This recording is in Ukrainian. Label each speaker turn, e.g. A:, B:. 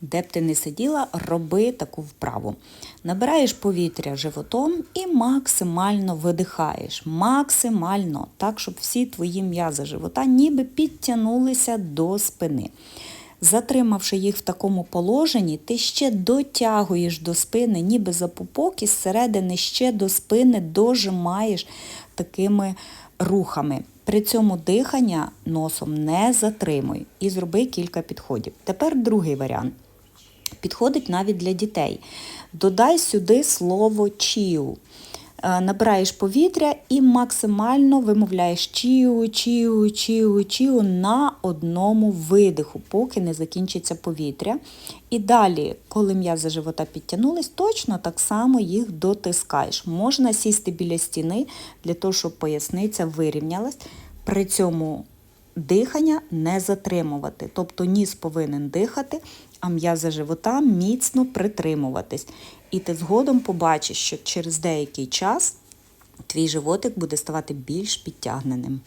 A: де б ти не сиділа, роби таку вправу. Набираєш повітря животом і максимально видихаєш. Максимально, так, щоб всі твої м'язи живота ніби підтягнулися до спини. Затримавши їх в такому положенні, ти ще дотягуєш до спини, ніби за пупок і зсередини ще до спини дожимаєш такими рухами. При цьому дихання носом не затримуй і зроби кілька підходів. Тепер другий варіант. Підходить навіть для дітей. Додай сюди слово чіу. Е, Набираєш повітря і максимально вимовляєш чіу, чіу, чіу, чіу на одному видиху, поки не закінчиться повітря. І далі, коли м'язи живота підтягнулись, точно так само їх дотискаєш. Можна сісти біля стіни для того, щоб поясниця вирівнялась. При цьому дихання не затримувати. Тобто ніс повинен дихати, а м'язи живота міцно притримуватись. І ти згодом побачиш, що через деякий час твій животик буде ставати більш підтягненим.